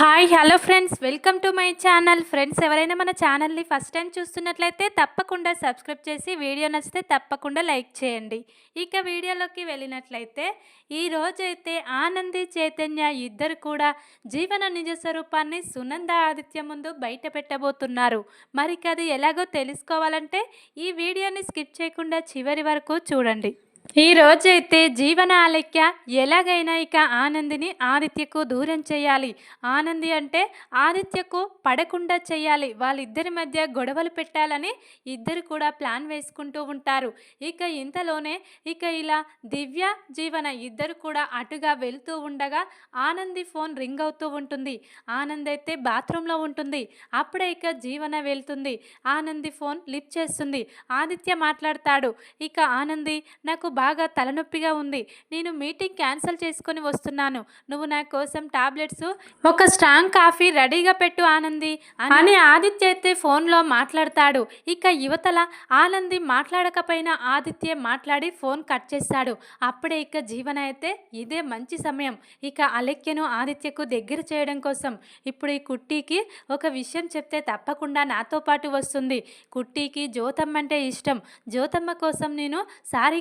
Hi hello friends. Welcome to my channel. Friends ఎవరైనా మన ఛానల్ని ఫస్ట్ టైం చూస్తున్నట్లయితే తప్పకుండా సబ్స్క్రైబ్ చేసి వీడియో నచ్చితే తప్పకుండా లైక్ చేయండి. ఇక వీడియోలోకి వెళ్ళినట్లయితే ఈ రోజైతే ఆనంది చైతన్య ఇద్దరు కూడా జీవన నిజ స్వరూపాన్ని సునంద ఆదిత్య ముందు బయట పెట్టబోతున్నారు. మరికి అది ఎలాగో తెలుసుకోవాలంటే ఈ వీడియోని స్కిప్ చేయకుండా చివరి వరకు చూడండి. ఈ రోజైతే జీవన ఆలక్య ఎలాగైనా ఇక ఆనందిని ఆదిత్యకు దూరం చేయాలి. ఆనంది అంటే ఆదిత్యకు పడకుండా చేయాలి. వాళ్ళిద్దరి మధ్య గొడవలు పెట్టాలని ఇద్దరు కూడా ప్లాన్ వేసుకుంటూ ఉంటారు. ఇక ఇంతలోనే ఇక ఇలా దివ్య జీవన ఇద్దరు కూడా అటుగా వెళ్తూ ఉండగా ఆనంది ఫోన్ రింగ్ అవుతూ ఉంటుంది. ఆనంద్ అయితే బాత్రూంలో ఉంటుంది. అప్పుడే ఇక జీవన వెళ్తుంది. ఆనంది ఫోన్ లిఫ్ట్ చేస్తుంది. ఆదిత్య మాట్లాడతాడు. ఇక ఆనంది నాకు బాగా తలనొప్పిగా ఉంది. నేను మీటింగ్ క్యాన్సిల్ చేసుకొని వస్తున్నాను. నువ్వు నా కోసం టాబ్లెట్స్ ఒక స్ట్రాంగ్ కాఫీ రెడీగా పెట్టు ఆనంది. అని ఆదిత్య అయితే ఫోన్లో మాట్లాడతాడు. ఇక యువతల ఆనంది మాట్లాడకపోయినా ఆదిత్య మాట్లాడి ఫోన్ కట్ చేస్తాడు. అప్పుడే ఇక జీవన అయితే ఇదే మంచి సమయం. ఇక అలెక్యను ఆదిత్యకు దగ్గర చేయడం కోసం. ఇప్పుడు ఈ కుట్టీకి ఒక విషయం చెప్తే తప్పకుండా నాతో పాటు వస్తుంది. కుట్టీకి జ్యోతమ్మ అంటే ఇష్టం. జ్యోతమ్మ కోసం నేను సారీ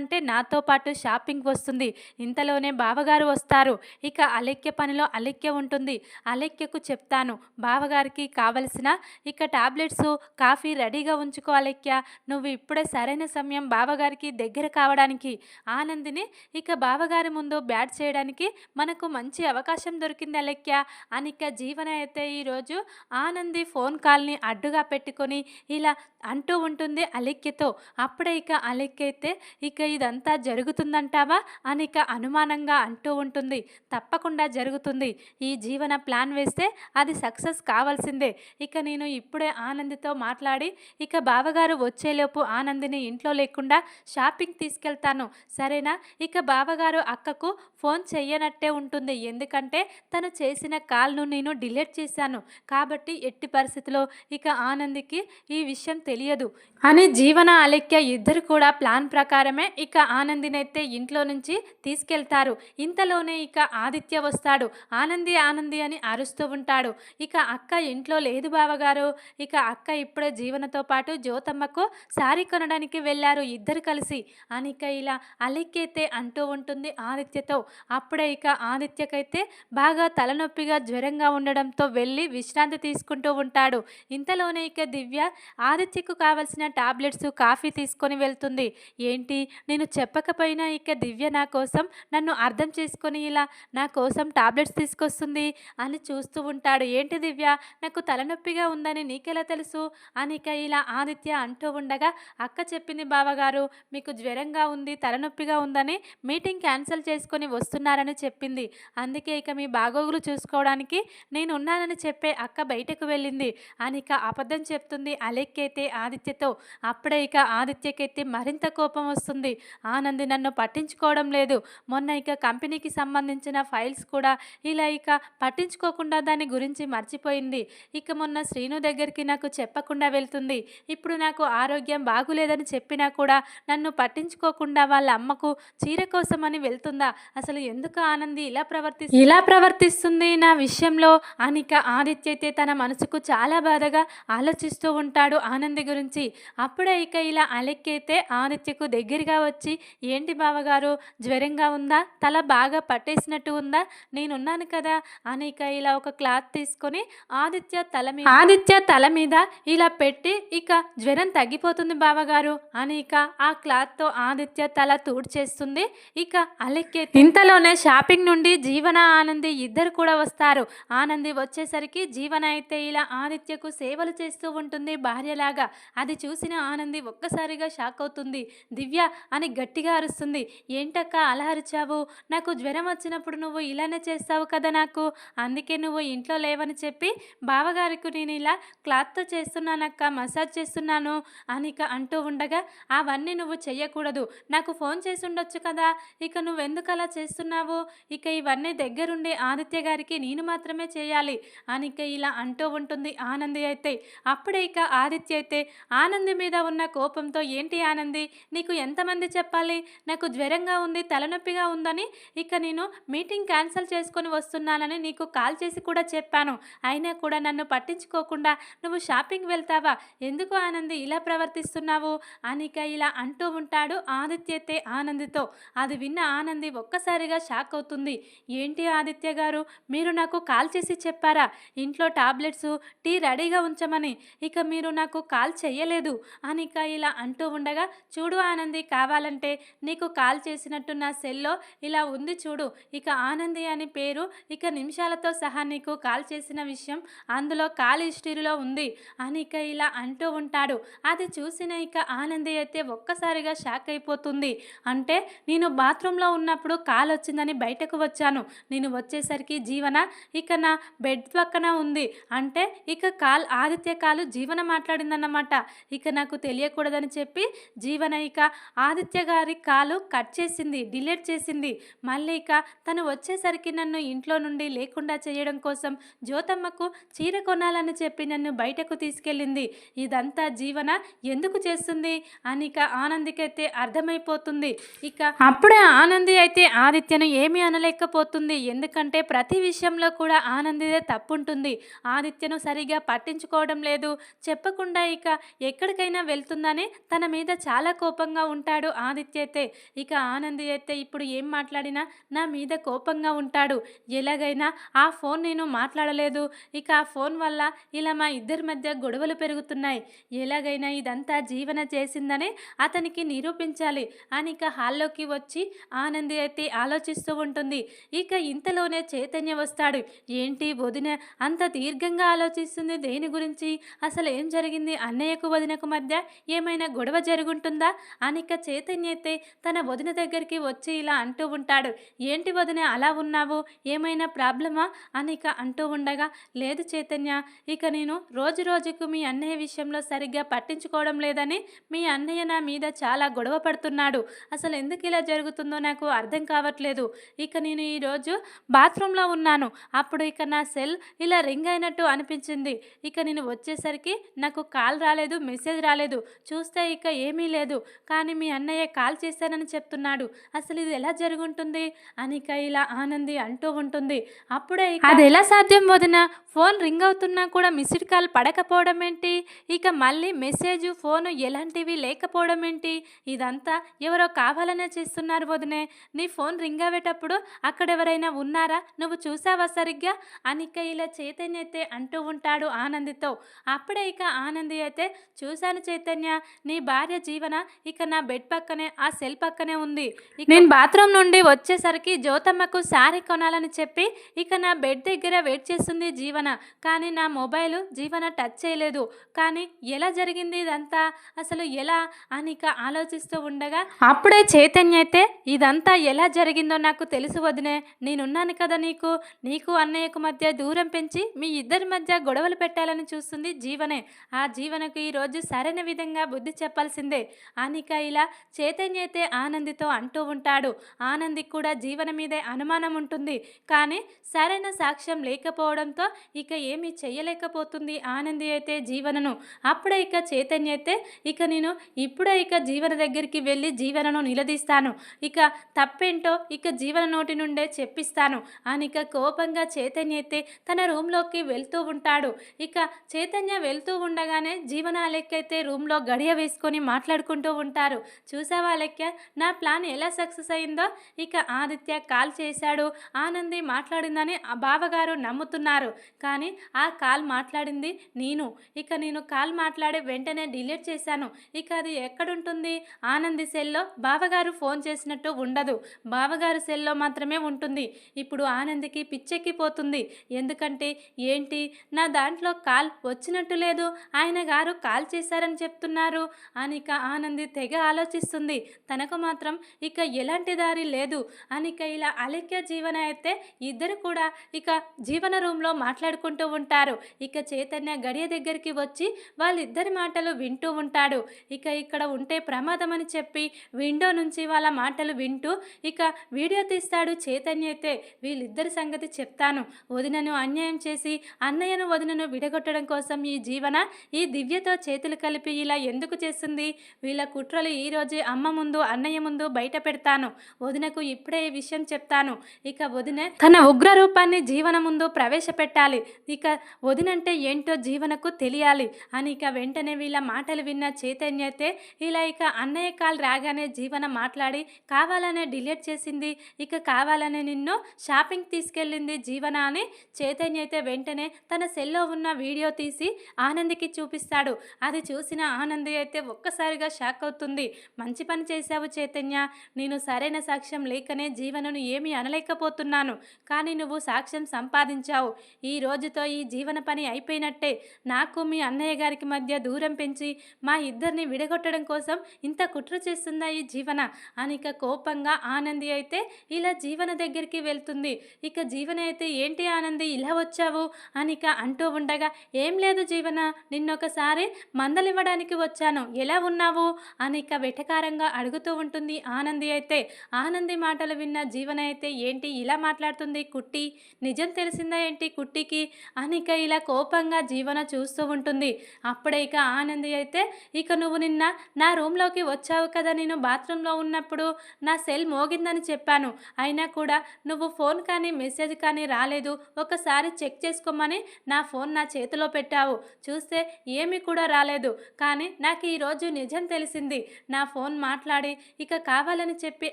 అంటే నాతో పాటు షాపింగ్ వస్తుంది. ఇంతలోనే బావగారు వస్తారు. ఇక అలెక్య పనిలో అలెక్య ఉంటుంది. అలెక్యకు చెప్తాను బావగారికి కావలసిన ఇక టాబ్లెట్స్ కాఫీ రెడీగా ఉంచుకో అలెక్య నువ్వు ఇప్పుడే సరైన సమయం బావగారికి దగ్గర కావడానికి. ఆనందిని ఇక బావగారి ముందు బ్యాట్ చేయడానికి మనకు మంచి అవకాశం దొరికింది అలెక్య అని ఇక జీవన అయితే ఈరోజు ఆనంది ఫోన్ కాల్ని అడ్డుగా పెట్టుకొని ఇలా అంటూ ఉంటుంది అలెక్యతో అప్పుడే ఇక అలెక్య అయితే ఇక ఇదంతా జరుగుతుందంటావా? అని ఇక అనుమానంగా అంటూ ఉంటుంది. తప్పకుండా జరుగుతుంది. ఈ జీవన ప్లాన్ వేస్తే అది సక్సెస్ కావాల్సిందే. ఇక నేను ఇప్పుడే ఆనందితో మాట్లాడి ఇక బావగారు వచ్చేలోపు ఆనందిని ఇంట్లో లేకుండా షాపింగ్ తీసుకెళ్తాను. సరేనా? ఇక బావగారు అక్కకు ఫోన్ చెయ్యనట్టే ఉంటుంది. ఎందుకంటే తను చేసిన కాల్ను నేను డిలీట్ చేశాను. కాబట్టి ఎట్టి పరిస్థితిలో ఇక ఆనందికి ఈ విషయం తెలియదు. అని జీవన అలెక్య ఇద్దరు కూడా ప్లాన్ ప్రకారమే ఇక ఆనందినైతే ఇంట్లో నుంచి తీసుకెళ్తారు. ఇంతలోనే ఇక ఆదిత్య వస్తాడు. ఆనంది ఆనంది అని అరుస్తూ ఉంటాడు. ఇక అక్క ఇంట్లో లేదు బావగారు. ఇక అక్క ఇప్పుడే జీవనతో పాటు జ్యోతమ్మకు శారీ కొనడానికి వెళ్ళారు ఇద్దరు కలిసి. అని ఇక ఇలా అలెక్కైతే అంటూ ఉంటుంది ఆదిత్యతో. అప్పుడే ఇక ఆదిత్యకైతే బాగా తలనొప్పిగా జ్వరంగా ఉండడంతో వెళ్ళి విశ్రాంతి తీసుకుంటూ ఉంటాడు. ఇంతలోనే ఇక దివ్య ఆదిత్యకు కావలసిన టాబ్లెట్స్ కాఫీ తీసుకొని వెళ్తుంది. ఏంటి? నేను చెప్పకపోయినా ఇక దివ్య నా కోసం నన్ను అర్థం చేసుకొని ఇలా నా కోసం టాబ్లెట్స్ తీసుకొస్తుంది అని చూస్తూ ఉంటాడు. ఏంటి దివ్య? నాకు తలనొప్పిగా ఉందని నీకెలా తెలుసు? అని ఇక ఇలా ఆదిత్య అంటూ ఉండగా అక్క చెప్పింది బావగారు మీకు జ్వరంగా ఉంది తలనొప్పిగా ఉందని మీటింగ్ క్యాన్సిల్ చేసుకొని వస్తున్నారని చెప్పింది. అందుకే ఇక మీ బాగోగులు చూసుకోవడానికి నేను ఉన్నానని చెప్పే అక్క బయటకు వెళ్ళింది అని ఇక అబద్ధం చెప్తుంది అలెక్కైతే ఆదిత్యతో. అప్పుడే ఇక ఆదిత్యకైతే మరింత కోపం వస్తుంది. ఆనంది నన్ను పట్టించుకోవడం లేదు. మొన్న ఇక కంపెనీకి సంబంధించిన ఫైల్స్ కూడా ఇలా ఇక పట్టించుకోకుండా దాని గురించి మర్చిపోయింది. ఇక మొన్న శ్రీను దగ్గరికి నాకు చెప్పకుండా వెళ్తుంది. ఇప్పుడు నాకు ఆరోగ్యం బాగులేదని చెప్పినా కూడా నన్ను పట్టించుకోకుండా వాళ్ళ అమ్మకు చీర కోసమని వెళ్తుందా? అసలు ఎందుకు ఆనంది ఇలా ప్రవర్తి ఇలా ప్రవర్తిస్తుంది నా విషయంలో అనిక ఆదిత్య అయితే తన మనసుకు చాలా బాధగా ఆలోచిస్తూ ఉంటాడు ఆనంది గురించి. అప్పుడే ఇక ఇలా అలెక్కైతే ఆదిత్యకు దగ్గరగా వచ్చి ఏంటి బావగారు జ్వరంగా ఉందా? తల బాగా పట్టేసినట్టు ఉందా? నేనున్నాను కదా. అని ఇక ఇలా ఒక క్లాత్ తీసుకొని ఆదిత్య తల మీద ఆదిత్య తల మీద ఇలా పెట్టి ఇక జ్వరం తగ్గిపోతుంది బావగారు అని ఇక ఆ క్లాత్తో ఆదిత్య తల తూడ్చేస్తుంది. ఇక అలెక్కే ఇంతలోనే షాపింగ్ నుండి జీవన ఆనంది ఇద్దరు కూడా వస్తారు. ఆనంది వచ్చేసరికి జీవన అయితే ఇలా ఆదిత్యకు సేవలు చేస్తూ ఉంటుంది భార్యలాగా. అది చూసిన ఆనంది ఒక్కసారిగా షాక్ అవుతుంది. దివ్య అని గట్టిగా అరుస్తుంది. ఏంటక్క అలా అరిచావు? నాకు జ్వరం వచ్చినప్పుడు నువ్వు ఇలానే చేస్తావు కదా నాకు. అందుకే నువ్వు ఇంట్లో లేవని చెప్పి బావగారికి నేను ఇలా క్లాత్తో చేస్తున్నానక్క మసాజ్ చేస్తున్నాను అనిక అంటూ ఉండగా అవన్నీ నువ్వు చెయ్యకూడదు. నాకు ఫోన్ చేసి ఉండొచ్చు కదా. ఇక నువ్వెందుకు అలా చేస్తున్నావు? ఇక ఇవన్నీ దగ్గరుండి ఆదిత్య గారికి నేను మాత్రమే చేయాలి అనిక ఇలా అంటూ ఉంటుంది ఆనంది అయితే. అప్పుడే ఇక ఆదిత్య అయితే ఆనంది మీద ఉన్న కోపంతో ఏంటి ఆనంది? నీకు ఎంతమంది ఏమైంది చెప్పాలి? నాకు జ్వరంగా ఉంది తలనొప్పిగా ఉందని ఇక నేను మీటింగ్ క్యాన్సిల్ చేసుకొని వస్తున్నానని నీకు కాల్ చేసి కూడా చెప్పాను. అయినా కూడా నన్ను పట్టించుకోకుండా నువ్వు షాపింగ్ వెళ్తావా? ఎందుకు ఆనంది ఇలా ప్రవర్తిస్తున్నావు? అనిక ఇలా అంటూ ఉంటాడు ఆదిత్యతే ఆనందితో. అది విన్న ఆనంది ఒక్కసారిగా షాక్ అవుతుంది. ఏంటి ఆదిత్య గారు? మీరు నాకు కాల్ చేసి చెప్పారా? ఇంట్లో టాబ్లెట్స్ టీ రెడీగా ఉంచమని. ఇక మీరు నాకు కాల్ చేయలేదు అనిక ఇలా అంటూ ఉండగా చూడు ఆనంది కావాలంటే నీకు కాల్ చేసినట్టు నా సెల్లో ఇలా ఉంది చూడు. ఇక ఆనంది అని పేరు. ఇక నిమిషాలతో సహా నీకు కాల్ చేసిన విషయం అందులో కాల్ హిస్టరీలో ఉంది అని ఇక ఇలా అంటూ ఉంటాడు. అది చూసిన ఇక ఆనంది అయితే ఒక్కసారిగా షాక్ అయిపోతుంది. అంటే నేను బాత్రూంలో ఉన్నప్పుడు కాల్ వచ్చిందని బయటకు వచ్చాను. నేను వచ్చేసరికి జీవన ఇక నా బెడ్ పక్కన ఉంది. అంటే ఇక కాల్ ఆదిత్య కాలు జీవన మాట్లాడిందన్నమాట. ఇక నాకు తెలియకూడదని చెప్పి జీవన ఇక ఆది ఆదిత్య గారి కాలు కట్ చేసింది డిలీట్ చేసింది. మళ్ళీ ఇక తను వచ్చేసరికి నన్ను ఇంట్లో నుండి లేకుండా చేయడం కోసం జ్యోతమ్మకు చీర కొనాలని చెప్పి నన్ను బయటకు తీసుకెళ్ళింది. ఇదంతా జీవన ఎందుకు చేస్తుంది? అని ఇక ఆనందికైతే అర్థమైపోతుంది. ఇక అప్పుడే ఆనంది అయితే ఆదిత్యను ఏమీ అనలేకపోతుంది. ఎందుకంటే ప్రతి విషయంలో కూడా ఆనందిదే తప్పుంటుంది. ఆదిత్యను సరిగా పట్టించుకోవడం లేదు. చెప్పకుండా ఇక ఎక్కడికైనా వెళ్తుందని తన మీద చాలా కోపంగా ఉంటాడు. ఆదిత్య అయితే ఇక ఆనంది అయితే ఇప్పుడు ఏం మాట్లాడినా నా మీద కోపంగా ఉంటాడు. ఎలాగైనా ఆ ఫోన్ నేను మాట్లాడలేదు. ఇక ఆ ఫోన్ వల్ల ఇలా మా ఇద్దరి మధ్య గొడవలు పెరుగుతున్నాయి. ఎలాగైనా ఇదంతా జీవన చేసిందని అతనికి నిరూపించాలి అని ఇక హాల్లోకి వచ్చి ఆనంది అయితే ఆలోచిస్తూ ఉంటుంది. ఇక ఇంతలోనే చైతన్య వస్తాడు. ఏంటి వదిన అంత దీర్ఘంగా ఆలోచిస్తుంది? దేని గురించి? అసలు ఏం జరిగింది? అన్నయ్యకు వదినకు మధ్య ఏమైనా గొడవ జరుగుంటుందా? అనిక చైతన్య అయితే తన వదిన దగ్గరికి వచ్చి ఇలా అంటూ ఉంటాడు. ఏంటి వదిన అలా ఉన్నావు? ఏమైనా ప్రాబ్లమా? అని ఇక అంటూ ఉండగా లేదు చైతన్య ఇక నేను రోజు రోజుకు మీ అన్నయ్య విషయంలో సరిగ్గా పట్టించుకోవడం లేదని మీ అన్నయ్య నా మీద చాలా గొడవ పడుతున్నాడు. అసలు ఎందుకు ఇలా జరుగుతుందో నాకు అర్థం కావట్లేదు. ఇక నేను ఈరోజు బాత్రూంలో ఉన్నాను. అప్పుడు ఇక నా సెల్ ఇలా రింగ్ అయినట్టు అనిపించింది. ఇక నేను వచ్చేసరికి నాకు కాల్ రాలేదు మెసేజ్ రాలేదు. చూస్తే ఇక ఏమీ లేదు. కానీ మీ అన్నయ్య కాల్ చేశానని చెప్తున్నాడు. అసలు ఇది ఎలా జరుగుంటుంది? అనిక ఇలా ఆనంది అంటూ ఉంటుంది. అప్పుడే అది ఎలా సాధ్యం వదిన? ఫోన్ రింగ్ అవుతున్నా కూడా మిస్డ్ కాల్ పడకపోవడం ఏంటి ఇక మళ్ళీ మెసేజ్ ఫోన్ ఎలాంటివి లేకపోవడం ఏంటి ఇదంతా ఎవరో కావాలనే చేస్తున్నారు వదినే. నీ ఫోన్ రింగ్ అవ్వేటప్పుడు అక్కడ ఎవరైనా ఉన్నారా? నువ్వు చూసావా సరిగ్గా? అనిక ఇలా చైతన్య అయితే అంటూ ఉంటాడు ఆనందితో. అప్పుడే ఇక ఆనంది అయితే చూశాను చైతన్య నీ భార్య జీవన ఇక నా బెడ్ పక్కనే ఆ సెల్ పక్కనే ఉంది. ఇక నేను బాత్రూమ్ నుండి వచ్చేసరికి జ్యోతమ్మకు శారీ కొనాలని చెప్పి ఇక నా బెడ్ దగ్గర వెయిట్ చేస్తుంది జీవన. కానీ నా మొబైల్ జీవన టచ్ చేయలేదు. కానీ ఎలా జరిగింది ఇదంతా? అసలు ఎలా? అని ఇక ఆలోచిస్తూ ఉండగా అప్పుడే చైతన్య అయితే ఇదంతా ఎలా జరిగిందో నాకు తెలుసు వదినే. నేనున్నాను కదా నీకు? నీకు అన్నయ్యకు మధ్య దూరం పెంచి మీ ఇద్దరి మధ్య గొడవలు పెట్టాలని చూస్తుంది జీవనే. ఆ జీవనకు ఈరోజు సరైన విధంగా బుద్ధి చెప్పాల్సిందే. అనిక ఇలా చైతన్య అయితే ఆనందితో అంటూ ఉంటాడు. ఆనందికి కూడా జీవన మీదే అనుమానం ఉంటుంది. కానీ సరైన సాక్ష్యం లేకపోవడంతో ఇక ఏమీ చేయలేకపోతుంది ఆనంది అయితే జీవనను. అప్పుడే ఇక చైతన్య అయితే ఇక నేను ఇప్పుడే ఇక జీవన దగ్గరికి వెళ్ళి జీవనను నిలదీస్తాను. ఇక తప్పేంటో ఇక జీవన నోటి నుండే చెప్పిస్తాను. అని ఇక కోపంగా చైతన్య అయితే తన రూమ్లోకి వెళ్తూ ఉంటాడు. ఇక చైతన్య వెళ్తూ ఉండగానే జీవన అలెక్క రూమ్లో గడియ వేసుకొని మాట్లాడుకుంటూ ఉంటారు. చూసావా లెక్క నా ప్లాన్ ఎలా సక్సెస్ అయిందో? ఇక ఆదిత్య కాల్ చేశాడు. ఆనంది మాట్లాడిందని ఆ బావగారు నమ్ముతున్నారు. కానీ ఆ కాల్ మాట్లాడింది నేను. ఇక నేను కాల్ మాట్లాడి వెంటనే డిలీట్ చేశాను. ఇక అది ఎక్కడుంటుంది? ఆనంది సెల్లో బావగారు ఫోన్ చేసినట్టు ఉండదు. బావగారు సెల్లో మాత్రమే ఉంటుంది. ఇప్పుడు ఆనందికి పిచ్చెక్కిపోతుంది. ఎందుకంటే ఏంటి? నా దాంట్లో కాల్ వచ్చినట్టు లేదు. ఆయన గారు కాల్ చేశారని చెప్తున్నారు. అని ఇక ఆనంది తెగ ఆలోచిస్తుంది తనకు మాత్రం ఇక ఎలాంటి దారి లేదు. అని ఇక ఇలా అలెక్య జీవన అయితే ఇద్దరు కూడా ఇక జీవన రూమ్లో మాట్లాడుకుంటూ ఉంటారు. ఇక చైతన్య గడియ దగ్గరికి వచ్చి వాళ్ళిద్దరి మాటలు వింటూ ఉంటాడు. ఇక ఇక్కడ ఉంటే ప్రమాదం అని చెప్పి విండో నుంచి వాళ్ళ మాటలు వింటూ ఇక వీడియో తీస్తాడు చైతన్య అయితే. వీళ్ళిద్దరి సంగతి చెప్తాను. వదినను అన్యాయం చేసి అన్నయ్యను వదినను విడగొట్టడం కోసం ఈ జీవన ఈ దివ్యతో చేతులు కలిపి ఇలా ఎందుకు చేస్తుంది? వీళ్ళ కుట్రలు ఈ రోజు అమ్మ ముందు అన్నయ్య ముందు బయట పెడతాను. వదినకు ఇప్పుడే ఈ విషయం చెప్తాను. ఇక వదిన తన ఉగ్ర రూపాన్ని జీవన ముందు ప్రవేశపెట్టాలి. ఇక వదినంటే ఏంటో జీవనకు తెలియాలి అని ఇక వెంటనే వీళ్ళ మాటలు విన్న చైతన్య అయితే ఇలా ఇక అన్నయ్య కాల్ రాగానే జీవన మాట్లాడి కావాలనే డిలీట్ చేసింది. ఇక కావాలనే నిన్ను షాపింగ్ తీసుకెళ్ళింది జీవన అని చైతన్య అయితే వెంటనే తన సెల్లో ఉన్న వీడియో తీసి ఆనందికి చూపిస్తాడు. అది చూసిన ఆనంది అయితే ఒక్కసారిగా షాక్ అవుతుంది. మంచి పని చేశావు చైతన్య. నేను సరైన సాక్ష్యం లేకనే జీవనను ఏమీ అనలేకపోతున్నాను. కానీ నువ్వు సాక్ష్యం సంపాదించావు. ఈ రోజుతో ఈ జీవన పని అయిపోయినట్టే. నాకు మీ అన్నయ్య గారికి మధ్య దూరం పెంచి మా ఇద్దరిని విడగొట్టడం కోసం ఇంత కుట్ర చేస్తుందా ఈ జీవన? అని ఇక కోపంగా ఆనంది అయితే ఇలా జీవన దగ్గరికి వెళ్తుంది. ఇక జీవన అయితే ఏంటి ఆనంది ఇలా వచ్చావు? అనిక అంటూ ఉండగా ఏం లేదు జీవన నిన్నొకసారి మందలివ్వడానికి వచ్చాను. ఎలా ఉన్నావు? అని ఇక వెటకారంగా అడుగుతూ ఉంటుంది ఆనంది అయితే. ఆనంది మాటలు విన్న జీవన అయితే ఏంటి ఇలా మాట్లాడుతుంది? కుట్టి నిజం తెలిసిందా ఏంటి కుట్టికి? అనిక ఇలా కోపంగా జీవన చూస్తూ ఉంటుంది. అప్పుడే ఇక ఆనంది అయితే ఇక నువ్వు నిన్న నా రూమ్లోకి వచ్చావు కదా నేను బాత్రూంలో ఉన్నప్పుడు నా సెల్ మోగిందని చెప్పాను. అయినా కూడా నువ్వు ఫోన్ కానీ మెసేజ్ కానీ రాలేదు. ఒకసారి చెక్ చేసుకోమని నా ఫోన్ నా చేతిలో పెట్టావు. చూస్తే ఏమీ కూడా రాలేదు. కానీ నాకు ఈరోజు నిజం తెలిసింది. నా ఫోన్ మాట్లాడి ఇక కావాలని చెప్పి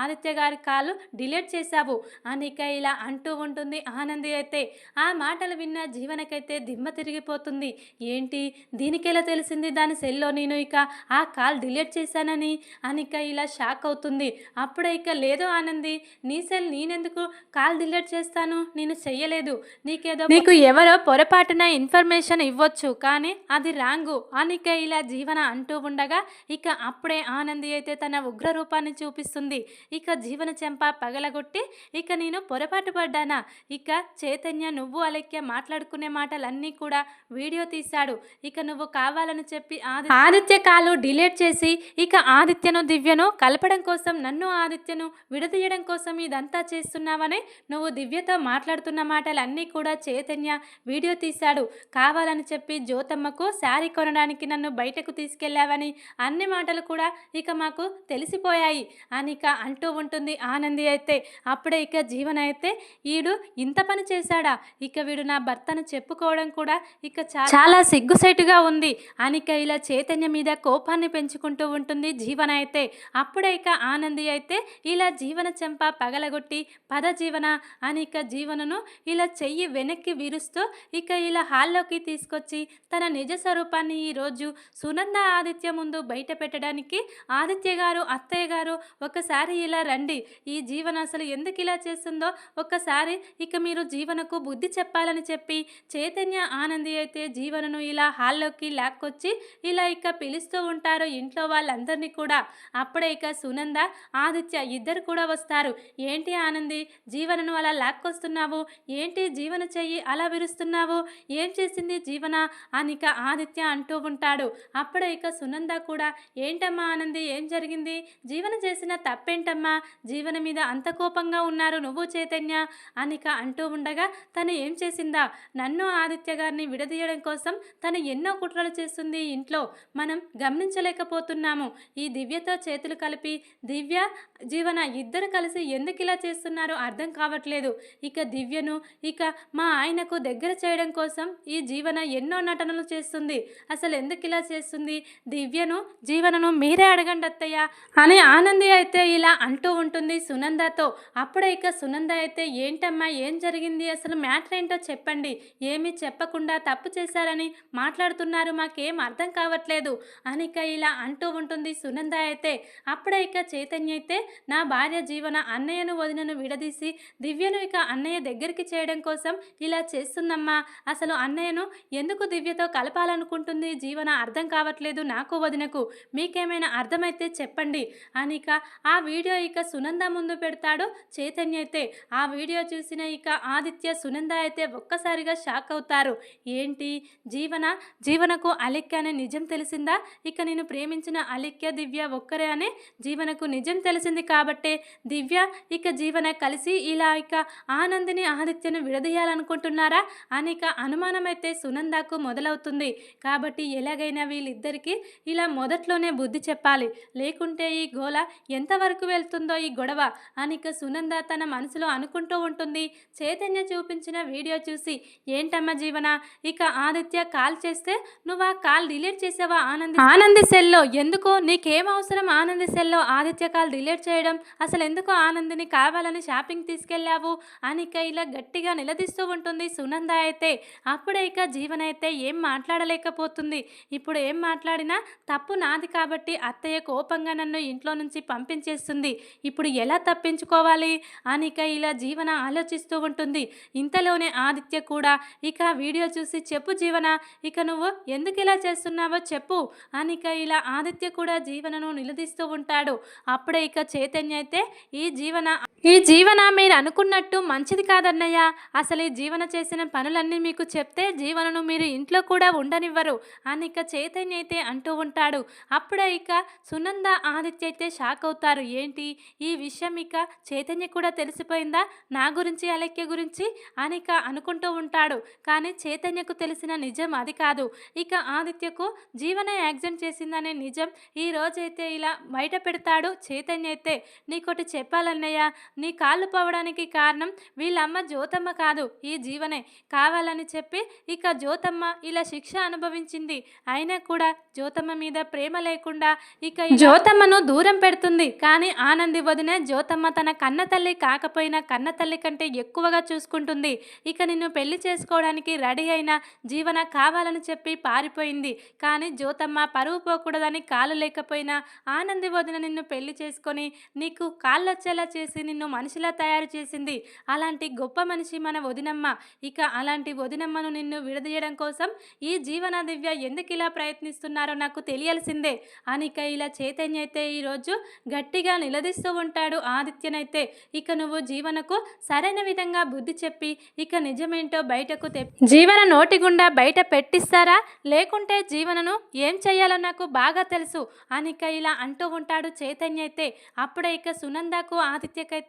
ఆదిత్య గారి కాలు డిలీట్ చేశావు అని ఇక ఇలా అంటూ ఉంటుంది ఆనంది అయితే. ఆ మాటలు విన్న జీవనకైతే దిమ్మ తిరిగిపోతుంది. ఏంటి? దీనికెలా తెలిసింది? దాని సెల్లో నేను ఇక ఆ కాల్ డిలీట్ చేశానని అనిక ఇలా షాక్ అవుతుంది. అప్పుడే ఇక లేదు ఆనంది నీ సెల్ నేనెందుకు కాల్ డిలీట్ చేస్తాను? నేను చెయ్యలేదు. నీకేదో నీకు ఎవరో పొరపాటున ఇన్ఫర్మేషన్ ఇవ్వచ్చు కానీ అది రాంగు అనిక ఇలా జీవన అంటూ ఉండగా ఇక అప్పుడే ఆనంది అయితే తన ఉగ్ర రూపాన్ని చూపిస్తుంది. ఇక జీవన చెంప పగలగొట్టి ఇక నేను పొరపాటు పడ్డానా? ఇక చైతన్య నువ్వు అలెక్య మాట్లాడుకునే మాటలన్నీ కూడా వీడియో తీశాడు. ఇక నువ్వు కావాలని చెప్పి ఆదిత్య కాలు డిలీట్ చేసి ఇక ఆదిత్యను దివ్యను కలపడం కోసం నన్ను ఆదిత్యను విడదీయడం కోసం ఇదంతా చేస్తున్నావని నువ్వు దివ్యతో మాట్లాడుతున్న మాటలన్నీ కూడా చైతన్య వీడియో తీశాడు. కావాలని చెప్పి జ్యోతమ్మకు శారీ కొనడానికి నన్ను బయటకు తీసుకెళ్ళావని అన్ని మాటలు కూడా ఇక మాకు తెలిసిపోయాయి. అని ఇక అంటూ ఉంటుంది ఆనంది అయితే. అప్పుడే ఇక జీవన అయితే ఈడు ఇంత పని చేశాడా? ఇక వీడు నా భర్తను చెప్పుకోవడం కూడా ఇక చాలా సిగ్గుసేటుగా ఉంది. అనిక ఇలా చైతన్య మీద కోపాన్ని పెంచుకుంటూ ఉంటుంది జీవన అయితే. అప్పుడే ఇక ఆనంది అయితే ఇలా జీవన చెంప పగలగొట్టి పద జీవన అని ఇక జీవనను ఇలా చెయ్యి వెనక్కి విరుస్తూ ఇక ఇలా హాల్లోకి తీసుకొచ్చి తన నిజ స్వరూపాన్ని ఈరోజు సునంద ఆదిత్య ముందు బయట పెట్టడానికి ఆదిత్య గారు అత్తయ్య గారు ఒకసారి ఇలా రండి. ఈ జీవన అసలు ఎందుకు ఇలా చేస్తుందో ఒక్కసారి ఇక మీరు జీవనకు బుద్ధి చెప్పాలని చెప్పి చైతన్య ఆనంది అయితే జీవనను ఇలా హాల్లోకి లాక్కొచ్చి ఇలా ఇక పిలుస్తూ ఉంటారు ఇంట్లో వాళ్ళందరినీ కూడా. అప్పుడే ఇక సునంద ఆదిత్య ఇద్దరు కూడా వస్తారు. ఏంటి ఆనంది జీవనను అలా లాక్కొస్తున్నావు? ఏంటి జీవన చెయ్యి అలా విరుస్తున్నావు? ఏం చేసింది జీవన? అనిక ఆదిత్య అంటూ ఉంటాడు. అప్పుడే ఇక సునంద కూడా ఏంటమ్మా ఆనంది ఏం జరిగింది? జీవన చేసిన తప్పేంటమ్మా? జీవన మీద అంత కోపంగా ఉన్నారు నువ్వు చైతన్య? అనిక అంటూ ఉండగా తను ఏం చేసిందా? నన్ను ఆదిత్య గారిని విడదీయడం కోసం తను ఎన్నో కుట్రలు చేస్తుంది ఇంట్లో. మనం గమనించలేకపోతున్నాము. ఈ దివ్యతో చేతులు కలిపి దివ్య జీవన ఇద్దరు కలిసి ఎందుకు ఇలా చేస్తున్నారో అర్థం కావట్లేదు. ఇక దివ్యను ఇక మా ఆయనకు దగ్గర చేయడం కోసం ఈ జీవన ఎన్నో నటనలు చేస్తుంది. అసలు ఎందుకు ఇలా చేస్తుంది? దివ్యను జీవనను మీరే అడగండి. అత్తయ్య. అని ఆనంది అయితే ఇలా అంటూ ఉంటుంది సునందతో. అప్పుడే ఇక సునంద అయితే ఏంటమ్మా ఏం జరిగింది? అసలు మ్యాటర్ ఏంటో చెప్పండి. ఏమీ చెప్పకుండా తప్పు చేశారని మాట్లాడుతున్నారు. మాకేం అర్థం కావట్లేదు. అనిక ఇలా అంటూ ఉంటుంది సునంద అయితే. అప్పుడే ఇక చైతన్య అయితే నా భార్య జీవన అన్నయ్యను వదినను విడదీసి దివ్యను ఇక అన్నయ్య దగ్గరికి చేయడం కోసం ఇలా చేస్తుందమ్మా. అసలు అన్నయ్యను ఎందుకు దివ్యతో కలపాలనుకుంటుంది? జీవన అర్థం కావట్లేదు నాకు వదినకు. మీకేమైనా అర్థం అర్థమైతే చెప్పండి అనిక ఆ వీడియో ఇక సునంద ముందు పెడతాడు. చైతన్య అయితే ఆ వీడియో చూసిన ఇక ఆదిత్య సునంద అయితే ఒక్కసారిగా షాక్ అవుతారు. ఏంటి? జీవన? జీవనకు అలిక్య అనే నిజం తెలిసిందా? ఇక నేను ప్రేమించిన అలిక్య దివ్య ఒక్కరే అనే జీవనకు నిజం తెలిసింది కాబట్టే దివ్య ఇక జీవన కలిసి ఇలా ఇక ఆనందిని ఆదిత్యను విడదీయాలనుకుంటున్నారా? అనిక అనుమానమైతే అనుమానం అయితే సునందకు మొదలవుతుంది. కాబట్టి ఎలాగైనా వీళ్ళిద్దరికీ ఇలా మొదట్లోనే బుద్ధి చెప్పాలి. లేకుంటే ఈ గోల ఎంతవరకు వెళ్తుందో ఈ గొడవ అని ఇక సునంద తన మనసులో అనుకుంటూ ఉంటుంది. చైతన్య చూపించిన వీడియో చూసి ఏంటమ్మా జీవన ఇక ఆదిత్య కాల్ చేస్తే నువ్వు ఆ కాల్ డిలీట్ చేసావా ఆనంది? ఆనంది సెల్లో. ఎందుకు? నీకేం అవసరం ఆనంది సెల్లో? ఆదిత్య కాల్ డిలీట్ చేయడం? అసలు ఎందుకు ఆనందిని కావాలని షాపింగ్ తీసుకెళ్ళావు? అని ఇక ఇలా గట్టిగా నిలదీస్తూ ఉంటుంది సునంద అయితే. అప్పుడే ఇక జీవన అయితే ఏం మాట్లాడలేకపోతుంది. ఇప్పుడు ఏం మాట్లాడినా తప్పు నాది కాబట్టి అత్తయ్య కోపంగా నన్ను ఇంట్లో నుంచి పంపించేస్తుంది. ఇప్పుడు ఎలా తప్పించుకోవాలి? అనిక ఇలా జీవన ఆలోచిస్తూ ఉంటుంది. ఇంతలోనే ఆదిత్య కూడా ఇక వీడియో చూసి చెప్పు జీవన ఇక నువ్వు ఎందుకు ఇలా చేస్తున్నావో చెప్పు. అనిక ఇలా ఆదిత్య కూడా జీవనను నిలదీస్తూ ఉంటాడు. అప్పుడే ఇక చైతన్య అయితే ఈ జీవన ఈ జీవన మీరు అనుకున్నట్టు మంచిది కాదన్నయ్య. అసలు ఈ జీవన చేసిన పనులన్నీ మీకు చెప్తే జీవనను మీరు ఇంట్లో కూడా ఉండనివ్వరు. అని ఇక చైతన్య అయితే అంటూ ఉంటాడు. అప్పుడే ఇక సునంద ఆదిత్య అయితే షాక్ అవుతారు. ఏంటి? ఈ విషయం ఇక చైతన్య కూడా తెలిసిపోయిందా? నా గురించి అలక్య గురించి? అని ఇక అనుకుంటూ ఉంటాడు. కానీ చైతన్యకు తెలిసిన నిజం అది కాదు. ఇక ఆదిత్యకు జీవన యాక్సిడెంట్ చేసిందనే నిజం ఈ రోజైతే ఇలా బయట పెడతాడు చైతన్య అయితే నీకోటి చెప్పాలన్నయ్య. నీ కాళ్ళు పోవడానికి కారణం వీళ్ళమ్మ జ్యోతమ్మ కాదు ఈ జీవనే. కావాలని చెప్పి ఇక జ్యోతమ్మ ఇలా శిక్ష అనుభవించింది. అయినా కూడా జ్యోతమ్మ మీద ప్రేమ లేకుండా ఇక జ్యోతమ్మను దూరం పెడుతుంది. కానీ ఆనంది వదిన జ్యోతమ్మ తన కన్న తల్లి కాకపోయినా కన్న తల్లి కంటే ఎక్కువగా చూసుకుంటుంది. ఇక నిన్ను పెళ్ళి చేసుకోవడానికి రెడీ అయిన జీవన కావాలని చెప్పి పారిపోయింది. కానీ జ్యోతమ్మ పరువు పోకూడదని కాలు లేకపోయినా ఆనంది వదిన నిన్ను పెళ్ళి చేసుకొని నీకు కాళ్ళొచ్చేలా చేసి నిన్ను మనిషిలా తయారు చేసింది. అలాంటి గొప్ప మనిషి మన వదినమ్మ. ఇక అలాంటి వదినమ్మను నిన్ను విడదీయడం కోసం ఈ జీవన దివ్య ఎందుకు ఇలా ప్రయత్నిస్తున్నారో నాకు తెలియాల్సిందే. అనిక ఇలా చైతన్య అయితే ఈరోజు గట్టిగా నిలదీస్తూ ఉంటాడు ఆదిత్యనైతే. ఇక నువ్వు జీవనకు సరైన విధంగా బుద్ధి చెప్పి ఇక నిజమేంటో బయటకు తె జీవన నోటి గుండా బయట పెట్టిస్తారా? లేకుంటే జీవనను ఏం చేయాలో నాకు బాగా తెలుసు. అనిక ఇలా అంటూ ఉంటాడు చైతన్య అయితే అప్పుడే ఇక సునందకు ఆదిత్యకైతే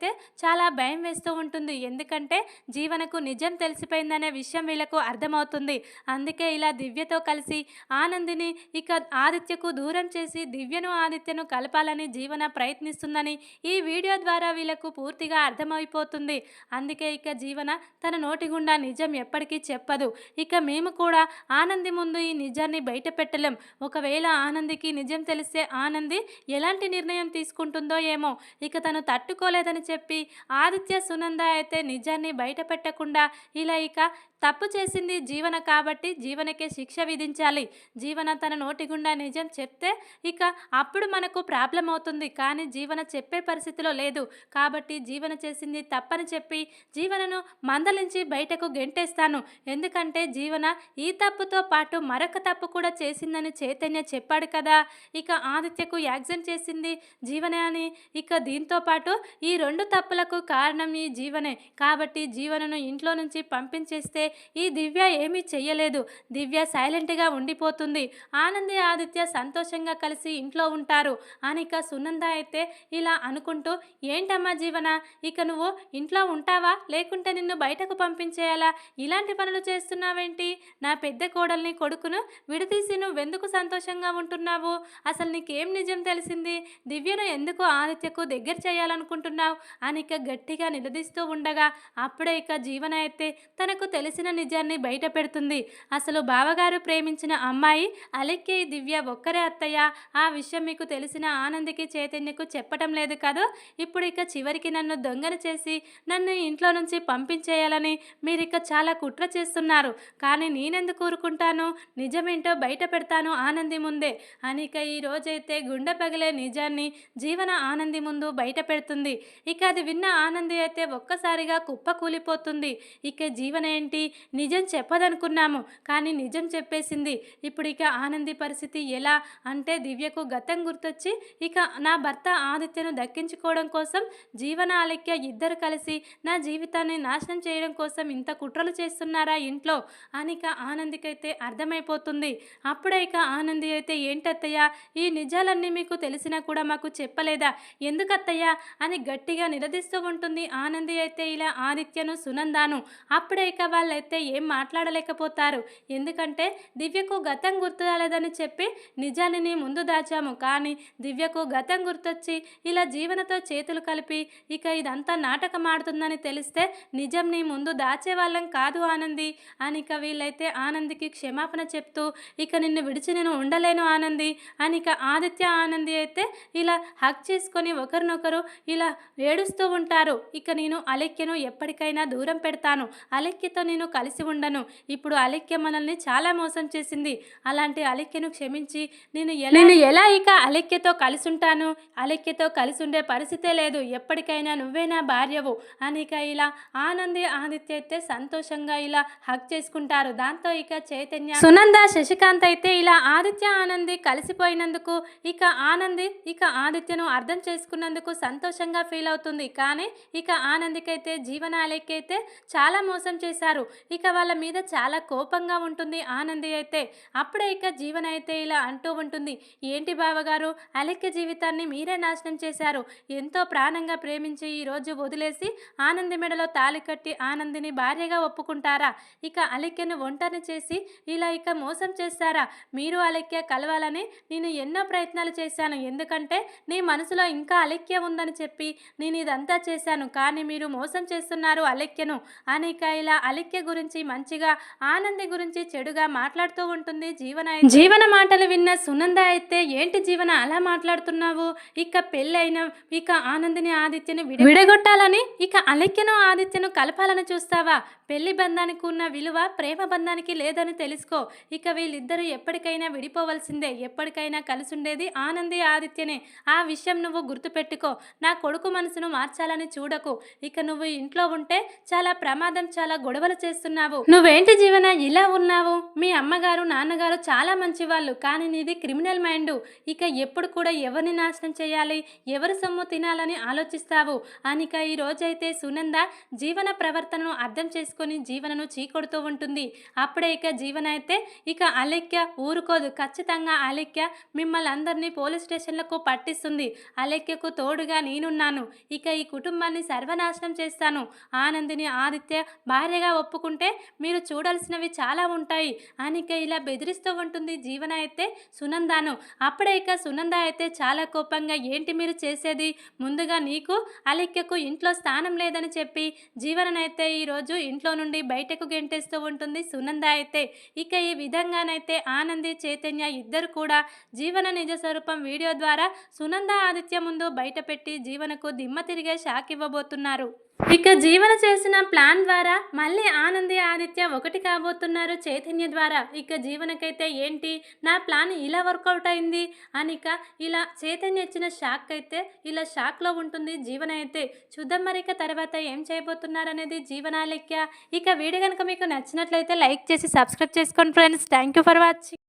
చాలా భయం వేస్తూ ఉంటుంది. ఎందుకంటే జీవనకు నిజం తెలిసిపోయిందనే విషయం వీళ్ళకు అర్థమవుతుంది. అందుకే ఇలా దివ్యతో కలిసి ఆనందిని ఇక ఆదిత్యకు దూరం చేసి దివ్యను ఆదిత్యను కలపాలని జీవన ప్రయత్నిస్తుందని ఈ వీడియో ద్వారా వీళ్ళకు పూర్తిగా అర్థమైపోతుంది. అందుకే ఇక జీవన తన నోటి గుండా నిజం ఎప్పటికీ చెప్పదు. ఇక మేము కూడా ఆనంది ముందు ఈ నిజాన్ని బయట పెట్టలేం. ఒకవేళ ఆనందికి నిజం తెలిస్తే ఆనంది ఎలాంటి నిర్ణయం తీసుకుంటుందో ఏమో. ఇక తను తట్టుకోలేదని చెప్పి ఆదిత్య సునంద అయితే నిజాన్ని బయటపెట్టకుండా ఇలా ఇక తప్పు చేసింది జీవన కాబట్టి జీవనకే శిక్ష విధించాలి. జీవన తన నోటి గుండా నిజం చెప్తే ఇక అప్పుడు మనకు ప్రాబ్లం అవుతుంది. కానీ జీవన చెప్పే పరిస్థితిలో లేదు. కాబట్టి జీవన చేసింది తప్పని చెప్పి జీవనను మందలించి బయటకు గెంటేస్తాను. ఎందుకంటే జీవన ఈ తప్పుతో పాటు మరొక తప్పు కూడా చేసిందని చైతన్య చెప్పాడు కదా. ఇక ఆదిత్యకు యాక్సిడెంట్ చేసింది జీవనే అని ఇక దీంతో పాటు ఈ రెండు తప్పులకు కారణం ఈ జీవనే. కాబట్టి జీవనను ఇంట్లో నుంచి పంపించేస్తే ఈ దివ్య ఏమీ చెయ్యలేదు. దివ్య సైలెంట్గా ఉండిపోతుంది. ఆనంది ఆదిత్య సంతోషంగా కలిసి ఇంట్లో ఉంటారు. అనిక సునంద అయితే ఇలా అనుకుంటూ ఏంటమ్మా జీవన ఇక నువ్వు ఇంట్లో ఉంటావా? లేకుంటే నిన్ను బయటకు పంపించేయాలా? ఇలాంటి పనులు చేస్తున్నావేంటి? నా పెద్ద కోడల్ని కొడుకును విడదీసి నువ్వెందుకు సంతోషంగా ఉంటున్నావు? అసలు నీకేం నిజం తెలిసింది? దివ్యను ఎందుకు ఆదిత్యకు దగ్గర చేయాలనుకుంటున్నావు? అనిక గట్టిగా నిలదీస్తూ ఉండగా అప్పుడే ఇక జీవన అయితే తనకు తెలిసి తెలిసిన నిజాన్ని బయట పెడుతుంది. అసలు బావగారు ప్రేమించిన అమ్మాయి అలెక్కే దివ్య ఒక్కరే అత్తయ్య? ఆ విషయం మీకు తెలిసిన ఆనందికి చైతన్యకు చెప్పటం లేదు కదా? ఇప్పుడు ఇక చివరికి నన్ను దొంగలు చేసి నన్ను ఇంట్లో నుంచి పంపించేయాలని మీరు ఇక చాలా కుట్ర చేస్తున్నారు. కానీ నేనెందుకు ఊరుకుంటాను? నిజమేంటో బయట పెడతాను ఆనంది ముందే. అనిక ఈ రోజైతే గుండె పగిలే నిజాన్ని జీవన ఆనంది ముందు బయట పెడుతుంది. ఇక అది విన్న ఆనంది అయితే ఒక్కసారిగా కుప్ప కూలిపోతుంది. ఇక జీవన ఏంటి? నిజం చెప్పదనుకున్నాము కానీ నిజం చెప్పేసింది. ఇప్పుడు ఇక ఆనంది పరిస్థితి ఎలా అంటే దివ్యకు గతం గుర్తొచ్చి ఇక నా భర్త ఆదిత్యను దక్కించుకోవడం కోసం జీవన అలెక్య ఇద్దరు కలిసి నా జీవితాన్ని నాశనం చేయడం కోసం ఇంత కుట్రలు చేస్తున్నారా ఇంట్లో అనిక ఆనందికైతే అర్థమైపోతుంది. అప్పుడే ఇక ఆనంది అయితే ఏంటత్తయ్య ఈ నిజాలన్నీ మీకు తెలిసినా కూడా మాకు చెప్పలేదా? ఎందుకత్తయ్య అని గట్టిగా నిలదీస్తూ ఉంటుంది ఆనంది అయితే ఇలా ఆదిత్యను సునందాను. అప్పుడే ఇక వాళ్ళ అయితే ఏం మాట్లాడలేకపోతారు. ఎందుకంటే దివ్యకు గతం గుర్తు రాలేదని చెప్పి నిజాన్ని ముందు దాచాము. కానీ దివ్యకు గతం గుర్తొచ్చి ఇలా జీవనతో చేతులు కలిపి ఇక ఇదంతా నాటకం ఆడుతుందని తెలిస్తే నిజం నీ ముందు దాచేవాళ్ళం కాదు ఆనంది అని ఇక వీళ్ళైతే ఆనందికి క్షమాపణ చెప్తూ ఇక నిన్ను విడిచి నేను ఉండలేను ఆనంది అని ఇక ఆదిత్య ఆనంది అయితే ఇలా హక్ చేసుకొని ఒకరినొకరు ఇలా ఏడుస్తూ ఉంటారు. ఇక నేను అలెక్యను ఎప్పటికైనా దూరం పెడతాను. అలెక్యతో నేను కలిసి ఉండను. ఇప్పుడు అలెక్య మనల్ని చాలా మోసం చేసింది. అలాంటి అలెక్యను క్షమించి నేను ఎలా నేను ఎలా ఇక అలెక్యతో కలిసి ఉంటాను? అలెక్యతో కలిసి ఉండే పరిస్థితే లేదు. ఎప్పటికైనా నువ్వే నా భార్యవు. అని ఇక ఇలా ఆనంది ఆదిత్య అయితే సంతోషంగా ఇలా హక్ చేసుకుంటారు. దాంతో ఇక చైతన్య సునంద శశికాంత్ అయితే ఇలా ఆదిత్య ఆనంది కలిసిపోయినందుకు ఇక ఆనంది ఇక ఆదిత్యను అర్థం చేసుకున్నందుకు సంతోషంగా ఫీల్ అవుతుంది. కానీ ఇక ఆనందికైతే జీవన అలెక్కైతే చాలా మోసం చేశారు. ఇక వాళ్ళ మీద చాలా కోపంగా ఉంటుంది ఆనంది అయితే. అప్పుడే ఇక జీవన అయితే ఇలా అంటూ ఉంటుంది ఏంటి బావగారు అలెక్య జీవితాన్ని మీరే నాశనం చేశారు. ఎంతో ప్రాణంగా ప్రేమించి ఈ రోజు వదిలేసి ఆనంది మెడలో తాళి కట్టి ఆనందిని భార్యగా ఒప్పుకుంటారా? ఇక అలెక్యను ఒంటరి చేసి ఇలా ఇక మోసం చేస్తారా? మీరు అలెక్య కలవాలని నేను ఎన్నో ప్రయత్నాలు చేశాను. ఎందుకంటే నీ మనసులో ఇంకా అలెక్య ఉందని చెప్పి నేను ఇదంతా చేశాను. కానీ మీరు మోసం చేస్తున్నారు అలెక్యను అని ఇక ఇలా అలెక్య గురించి మంచిగా ఆనంది గురించి చెడుగా మాట్లాడుతూ ఉంటుంది జీవన. జీవన మాటలు విన్న సునంద అయితే ఏంటి జీవన అలా మాట్లాడుతున్నావు? ఇక పెళ్ళైన ఇక ఆనందిని ఆదిత్యను విడ- విడగొట్టాలని ఇక అలెక్యను ఆదిత్యను కలపాలని చూస్తావా? పెళ్ళి బంధానికి ఉన్న విలువ ప్రేమ బంధానికి లేదని తెలుసుకో. ఇక వీళ్ళిద్దరూ ఎప్పటికైనా విడిపోవలసిందే. ఎప్పటికైనా కలిసి ఉండేది ఆనంది ఆదిత్యనే. ఆ విషయం నువ్వు గుర్తుపెట్టుకో. నా కొడుకు మనసును మార్చాలని చూడకు. ఇక నువ్వు ఇంట్లో ఉంటే చాలా ప్రమాదం చాలా గొడవలు చేస్తున్నావు? నువ్వేంటి జీవన? ఇలా ఉన్నావు? మీ అమ్మగారు నాన్నగారు చాలా మంచి వాళ్ళు కానీ నీది క్రిమినల్ మైండ్. ఇక ఎప్పుడు కూడా ఎవరిని నాశనం చేయాలి? ఎవరి సొమ్ము తినాలని ఆలోచిస్తావు? అనిక ఈ రోజైతే సునంద జీవన ప్రవర్తనను అర్థం చేసుకొని జీవనను చీకొడుతూ ఉంటుంది. అప్పుడే ఇక జీవన అయితే ఇక అలెక్య ఊరుకోదు. ఖచ్చితంగా అలెక్య మిమ్మల్ని అందరినీ పోలీస్ స్టేషన్లకు పట్టిస్తుంది. అలెక్యకు తోడుగా నేనున్నాను. ఇక ఈ కుటుంబాన్ని సర్వనాశనం చేస్తాను. ఆనందిని ఆదిత్య భార్యగా ఒప్పుకుంటే మీరు చూడాల్సినవి చాలా ఉంటాయి. అనిక ఇలా బెదిరిస్తూ ఉంటుంది. జీవన అయితే సునందాను. అప్పుడే ఇక సునంద అయితే చాలా కోపంగా ఏంటి మీరు చేసేది? ముందుగా నీకు అలిక్యకు ఇంట్లో స్థానం లేదని చెప్పి జీవననైతే ఈరోజు ఇంట్లో నుండి బయటకు గెంటేస్తూ ఉంటుంది సునంద అయితే. ఇక ఈ విధంగానైతే ఆనంది చైతన్య ఇద్దరు కూడా జీవన నిజ స్వరూపం వీడియో ద్వారా సునంద ఆదిత్య ముందు బయటపెట్టి జీవనకు దిమ్మ తిరిగే షాక్ ఇవ్వబోతున్నారు ఇక జీవన చేసిన ప్లాన్ ద్వారా మళ్ళీ ఆనంది ఆదిత్య ఒకటి కాబోతున్నారు చైతన్య ద్వారా. ఇక జీవనకైతే ఏంటి? నా ప్లాన్ ఇలా వర్కౌట్ అయింది అనిక ఇలా చైతన్య ఇచ్చిన షాక్ అయితే ఇలా షాక్లో ఉంటుంది జీవన అయితే. చూద్దాం మరి ఇక తర్వాత ఏం చేయబోతున్నారు అనేది జీవనాలెక్క ఇక వీడియో కనుక మీకు నచ్చినట్లయితే లైక్ చేసి సబ్స్క్రైబ్ చేసుకోండి friends. Thank you for watching.